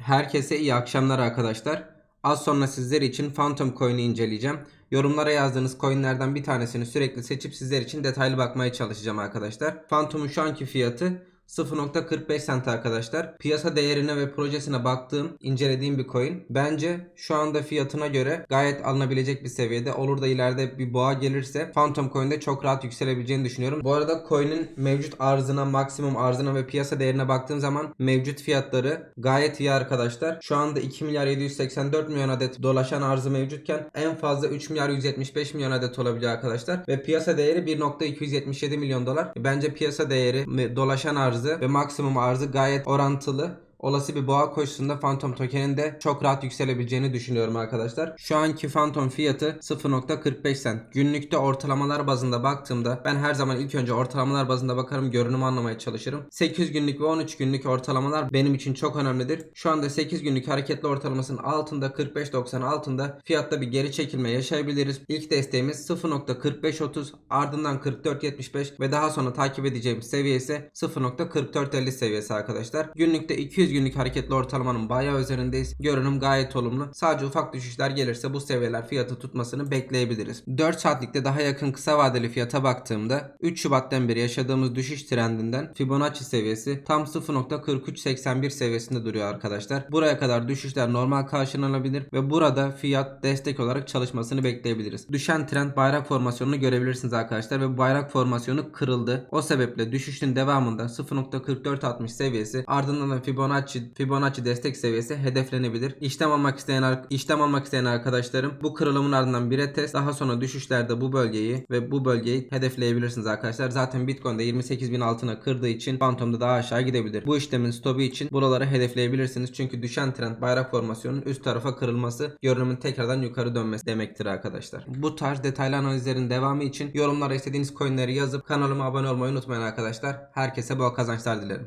Herkese iyi akşamlar arkadaşlar. Az sonra sizler için Phantom Coin'i inceleyeceğim. Yorumlara yazdığınız coinlerden bir tanesini sürekli seçip sizler için detaylı bakmaya çalışacağım arkadaşlar. Phantom'un şu anki fiyatı 0.45 cent arkadaşlar. Piyasa değerine ve projesine baktığım, incelediğim bir coin. Bence şu anda fiyatına göre gayet alınabilecek bir seviyede. Olur da ileride bir boğa gelirse Phantom Coin'de çok rahat yükselebileceğini düşünüyorum. Bu arada coin'in mevcut arzına, maksimum arzına ve piyasa değerine baktığım zaman mevcut fiyatları gayet iyi arkadaşlar. Şu anda 2 milyar 784 milyon adet dolaşan arzı mevcutken en fazla 3 milyar 175 milyon adet olabiliyor arkadaşlar. Ve piyasa değeri 1.277 milyon dolar. Bence piyasa değeri dolaşan arzı ve maksimum arzı gayet orantılı. Olası bir boğa koşusunda Phantom token'in de çok rahat yükselebileceğini düşünüyorum arkadaşlar. Şu anki Phantom fiyatı 0.45 cent. Günlükte ortalamalar bazında baktığımda ben her zaman ilk önce ortalamalar bazında bakarım görünümü anlamaya çalışırım. 8 günlük ve 13 günlük ortalamalar benim için çok önemlidir. Şu anda 8 günlük hareketli ortalamasının altında 45.90 altında fiyatta bir geri çekilme yaşayabiliriz. İlk desteğimiz 0.4530 ardından 44.75 ve daha sonra takip edeceğimiz seviye ise 0.4450 seviyesi arkadaşlar. Günlükte 200 günlük hareketli ortalamanın bayağı üzerindeyiz. Görünüm gayet olumlu. Sadece ufak düşüşler gelirse bu seviyeler fiyatı tutmasını bekleyebiliriz. 4 saatlikte daha yakın kısa vadeli fiyata baktığımda 3 Şubat'tan beri yaşadığımız düşüş trendinden Fibonacci seviyesi tam 0.4381 seviyesinde duruyor arkadaşlar. Buraya kadar düşüşler normal karşılanabilir ve burada fiyat destek olarak çalışmasını bekleyebiliriz. Düşen trend bayrak formasyonunu görebilirsiniz arkadaşlar ve bayrak formasyonu kırıldı. O sebeple düşüşün devamında 0.4460 seviyesi ardından da Fibonacci Fibonacci destek seviyesi hedeflenebilir. İşlem almak isteyen işlem almak isteyen arkadaşlarım bu kırılımın ardından bir test daha sonra düşüşlerde bu bölgeyi ve bu bölgeyi hedefleyebilirsiniz arkadaşlar. Zaten Bitcoin'de 28.000 altına kırdığı için Phantom'da daha aşağı gidebilir. Bu işlemin stopu için buraları hedefleyebilirsiniz. Çünkü düşen trend bayrak formasyonunun üst tarafa kırılması görünümün tekrardan yukarı dönmesi demektir arkadaşlar. Bu tarz detaylı analizlerin devamı için yorumlara istediğiniz coinleri yazıp kanalıma abone olmayı unutmayın arkadaşlar. Herkese bol kazançlar dilerim.